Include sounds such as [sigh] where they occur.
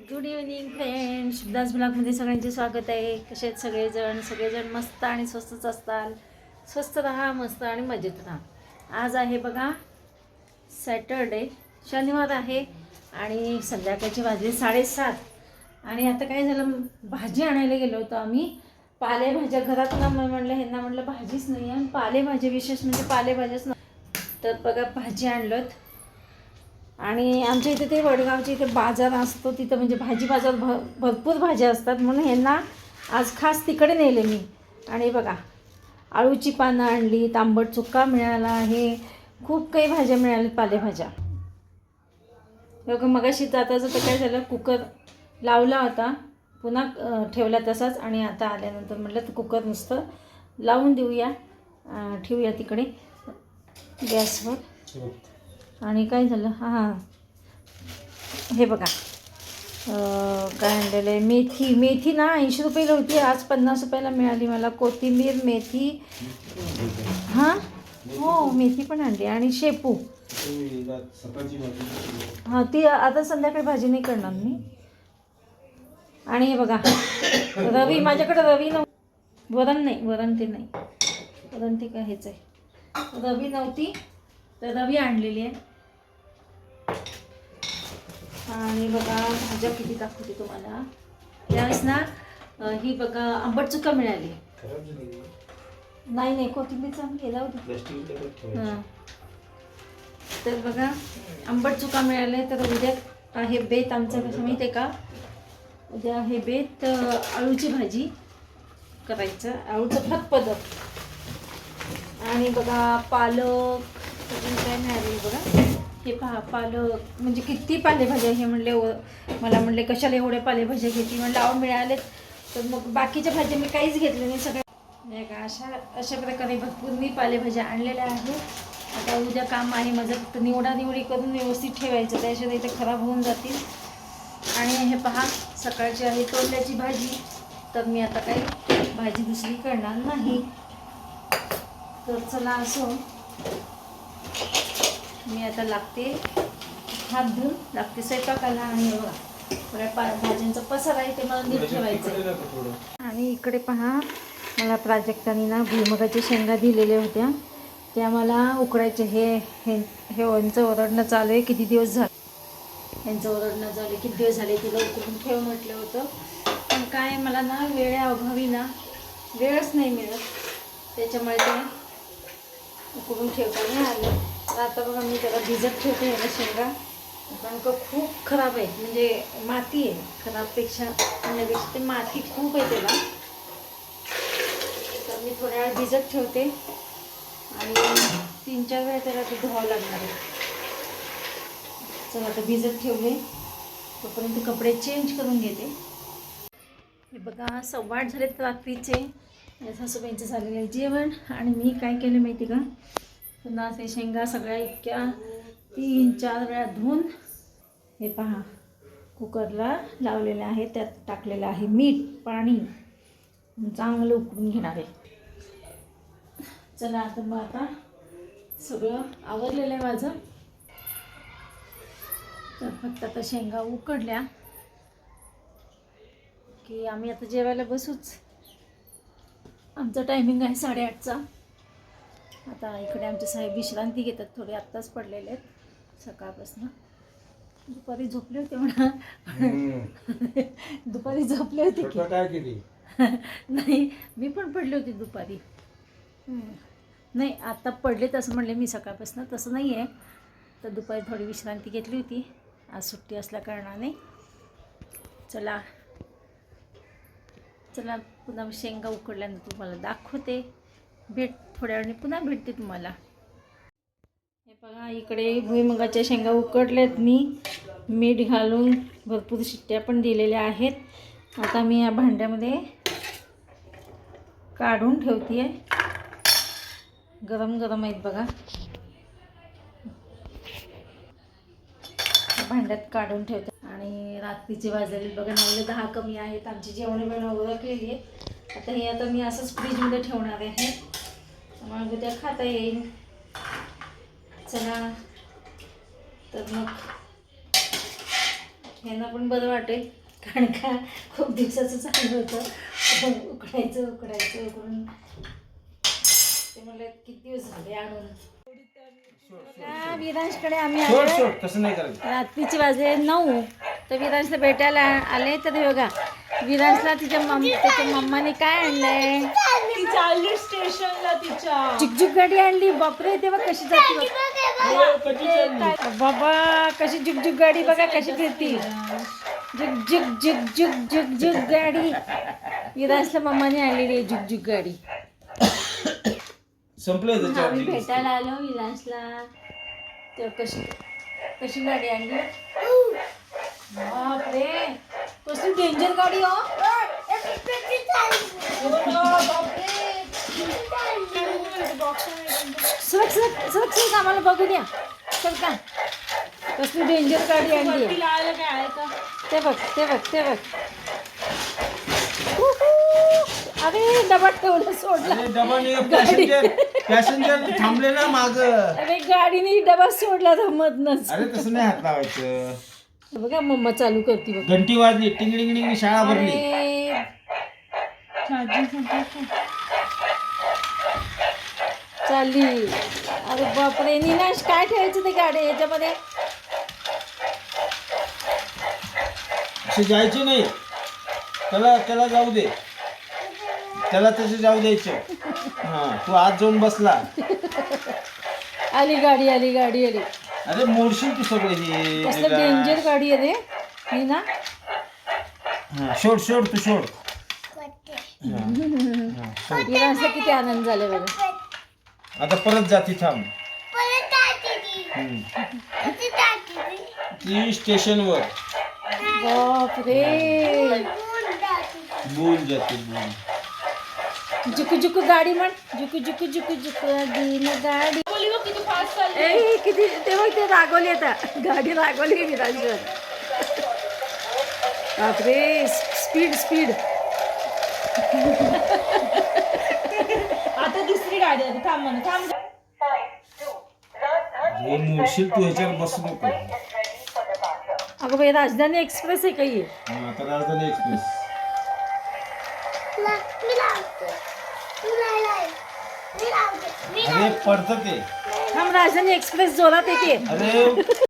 Good evening friends शुभदास ब्लॉगमध्ये सगळ्यांचे स्वागत आहे. कसे आहेत सगळेजण? सगळेजण मस्त आणि स्वस्तच असताल. स्वस्त राहा मस्त आणि मजेत राहा. आज आहे बघा सॅटरडे शनिवार आहे आणि संध्याकाळची वाजले साडेसात. आणि आता काय झालं भाजी आणायला गेलो होतो आम्ही. पालेभाज्या घरात ना मग म्हणलं ह्यांना म्हणलं भाजीच नाही आहे. आणि पालेभाज्या विशेष म्हणजे पालेभाज्याच ना तर बघा भाजी आणलं आणि आमच्या इथे ते वडगावच्या इथे बाजार असतो तिथं म्हणजे भाजी बाजार भ भरपूर भाज्या असतात. म्हणून ह्यांना आज खास तिकडे नेले मी. आणि बघा आळूची पानं आणली तांबट चुक्का मिळाला आहे खूप काही भाज्या मिळाल्या पालेभाज्या. बघा मगाशी जाता तर काय झालं कुकर लावला होता पुन्हा ठेवला तसाच आणि आता आल्यानंतर म्हटलं तर कुकर नुसतं लावून देऊया. ठेवूया तिकडे गॅसवर. हो. आणि काय झालं? हां हे. बघा. काय आणलेलं आहे? मेथी. मेथी ना ऐंशी रुपयाला होती. आज पन्नास रुपयाला मिळाली मला. कोथिंबीर मेथी. हां? हो मेथी पण आणली. आणि शेपू. हां ती आता संध्याकाळी भाजी नाही करणार मी. आणि हे बघा. रवी माझ्याकडे रवी नव वरण नाही. वरण ते नाही. वरण ते काय हेच आहे. रवी नव्हती. तर रवी आणलेली आहे. आणि बघा भाज्या किती दाखवते तुम्हाला. यावेळेस ना ही बघा आंबट चुका मिळाली. नाही नाही कोथिंबीर चांगली ठेवायची. हां. तर बघा आंबट चुका मिळाले तर उद्या आहे बेत आमचं कसं माहिती आहे का? उद्या आहे बेत आळूची भाजी करायचं आळूचं फतपद आणि बघा पालक काय मिळाले बघा? ते पहा पालक म्हणजे किती पालेभाज्या हे म्हणले मला म्हणले कशाला एवढ्या पालेभाज्या घेतली म्हणलं अहो मिळालेत. तर मग बाकीच्या भाज्या मी काहीच घेतल्या नाही सगळ्या नाही का अशा अशा प्रकारे भरपूर मी पालेभाज्या आणलेल्या आहेत. आता उद्या काम आहे माझं फक्त निवडानिवडी करून व्यवस्थित ठेवायचं त्याशिवाय इथे खराब होऊन जातील. आणि हे पहा सकाळची आहे तोंडल्याची भाजी तर मी आता काही भाजी दुसरी करणार नाही. तर चला असो मी आता लागते. हात धुवून लागते स्वयंपाकाला आणि हे बघा. भाज्यांचा पसार आहे ते मला नीट ठेवायचं आहे. आणि इकडे पहा मला प्राजक्तानी ना भुईमुगाच्या शेंगा दिलेल्या होत्या. त्या मला उकडायचे. हे हे यांचं ओरडणं चालू आहे. किती दिवस झाले? यांचं ओरडणं झाले किती दिवस झाले तिला उकडून ठेव म्हटलं होतं. पण काय मला ना वेळेअभावी ना. वेळच नाही मिळत. त्याच्यामुळे ते उकडून ठेवता नाही आलं. तर आता बघा मी त्याला भिजत ठेवते ह्याला शेंगा. कारण का खूप खराब आहे. म्हणजे माती आहे. खराबपेक्षा म्हणण्यापेक्षा ते माती खूप आहे त्याला. तर मी थोड्या वेळ भिजत ठेवते. आणि तीन चार वेळा त्याला ते धुवावं लागणार आहे. चला आता भिजत ठेवले. तोपर्यंत कपडे चेंज करून घेते. हे बघा सव्वाट झालेत रात्रीचे. सासूबाईंचं झालेलं आहे जेवण. आणि मी काय केलं माहिती का? पुन्हा असे शेंगा सगळ्या इतक्या तीन चार वेळा धुवून हे पहा कुकरला लावलेले आहे त्यात टाकलेलं आहे मीठ पाणी. चांगलं उकळून घेणार आहे. चला आता मग आता सगळं आवरलेलं आहे माझं. तर फक्त आता शेंगा उकडल्या. की आम्ही आता जेवायला बसूच. आमचं टायमिंग आहे साडेआठचा. आता इकडे आमचे साहेब विश्रांती घेतात थोडे आत्ताच पडलेले आहेत सकाळपासून. दुपारी झोपले होते म्हणा. दुपारी झोपले होते की. छोटं काय केली [laughs] नाही मी पण पडले होते दुपारी. नाही आता पडले तसं म्हणले मी सकाळपासून तसं नाही आहे तर दुपारी थोडी विश्रांती घेतली होती. आज सुट्टी असल्या कारणाने. चला. चला पुन्हा शेंगा उकडल्यानंतर तुम्हाला दाखवते. भेट थोड्या वेळाने पुन्हा भेटते तुम्हाला. हे बघा इकडे भुईमुगाच्या शेंगा उकडल्यात. मी मीठ घालून भरपूर शिट्ट्या पण दिलेल्या आहेत. आता मी या भांड्यामध्ये काढून ठेवते आहे गरम गरम आहेत बघा. भांड्यात काढून ठेवते. आणि रात्रीचे वाजलेले बघा नाही दहा कमी आहेत. आमची जेवण वेळ ओळखलेली आहेत आता हे आता मी असंच फ्रीजमध्ये ठेवणार आहे. मग उद्या खाता येईल. चला. तर मग यांना पण बरं वाटेल कारण का खूप दिवसाचं चाललं होतं. उकडायचं उकडायचं उकडून ते म्हणलं किती दिवस झाले आणून? विरांशकडे आम्ही रात्रीचे वाजले नऊ. तर विरांशला भेटायला आले. तर हे बघा विरांशला तिच्या मम त्याच्या मम्माने काय आणलंय? चालली स्टेशनला तिच्या. झुकझुक गाडी आणली. बापरे तेव्हा कशी जाते बघ. ते- बाबा कशी झुकझुक गाडी बघा कशी फिरती. झुक झुक झुक झुक झुक झुक गाडी विरांशला मम्माने आणलेली आहे झुकझुक गाडी. संपलं आम्ही त्याच्यावरती भेटायला आलो विलासला तर कशी कशी गाडी आणली? बापरे कसली डेंजर गाडी हो. सरक सरक सरक सरक आम्हाला बघू द्या. कसली डेंजर गाडी आणली ते बघ ते बघ ते बघ. अरे डबा ठेवलं सोडला. अरे डबाने पॅसेंजर पॅसेंजर थांबले ना माग. अरे गाडीने डबा सोडला मधनच अरे तसं नाही हात लावायचं. बघा मम्मा चालू करते बघ. घंटी वाजली टिंगडिंग डिंग शाळा भरली. चालली. अरे बापरे निनाश काय ठेवायचं ते गाडी याच्यामध्ये? असे जायचे नाही. त्याला त्याला जाऊ दे. त्याला तसे जाऊ द्यायचे. हा तू आज जाऊन बसला. आली गाडी आली गाडी आली. अरे मोडशील तू सगळे हे. कसलं डेंजर गाडी आहे रे. ही ना हा, सोड सोड तू सोड हा, हा. विरांशला किती आनंद झाले बघा आता परत जाती थांब हम्म. ती. स्टेशनवर. बापरे. बोल जाते बोल जुकू जुकू गाडी म्हण. जुकू जुकू जुकू जुकू दिन गाडी. बोली बघ किती फास्ट चालली. ए किती ते बघ ते रागवली आता. गाडी रागवली विरांशवर बापरे स्पीड स्पीड थांब म्हणा थांब. मोडशील तू ह्याच्यावर बसू नको. अगं बाई राजधानी एक्सप्रेस आहे काही हा, आता राजधानी एक्सप्रेस. अरे पडतं ते. थांब राजधानी एक्सप्रेस जोरात येते अरे